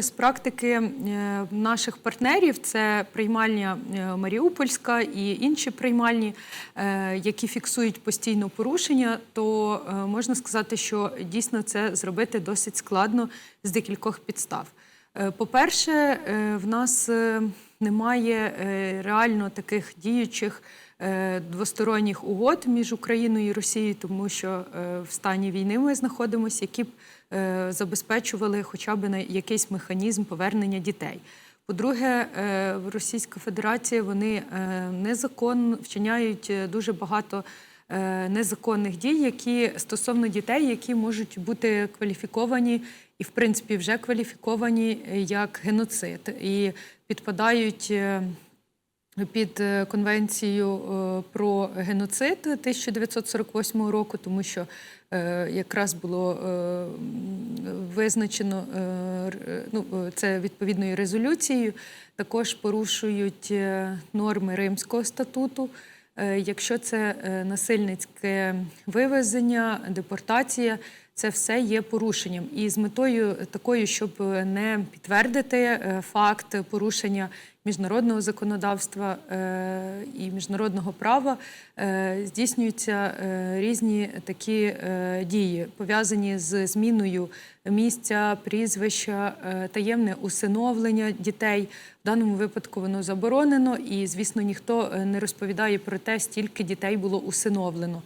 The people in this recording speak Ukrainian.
З практики е, наших партнерів це приймальня е, Маріупольська і інші приймальні, е, які фіксують постійно порушення, то можна сказати, що дійсно це зробити досить складно з декількох підстав. По-перше, в нас немає е, реально таких діючих е, двосторонніх угод між Україною і Росією, тому що е, в стані війни ми знаходимося, які б забезпечували хоча б на якийсь механізм повернення дітей. По-друге, в Російська Федерація вони незаконно вчиняють дуже багато незаконних дій, які стосовно дітей, які можуть бути кваліфіковані і, в принципі, вже кваліфіковані е, як геноцид і підпадають. е, під е, конвенцію е, про геноцид 1948 року, тому що е, якраз було е, визначено е, ну, е, це відповідною резолюцією. Також порушують е, норми Римського статуту. Е, Якщо це е, насильницьке вивезення, депортація, це все є порушенням. І з метою такою, щоб е, не підтвердити е, факт порушення міжнародного законодавства е, і міжнародного права, здійснюються різні такі дії, пов'язані з зміною місця, прізвища, таємне усиновлення дітей. В даному випадку воно заборонено, і звісно, ніхто не розповідає про те, стільки дітей було усиновлено.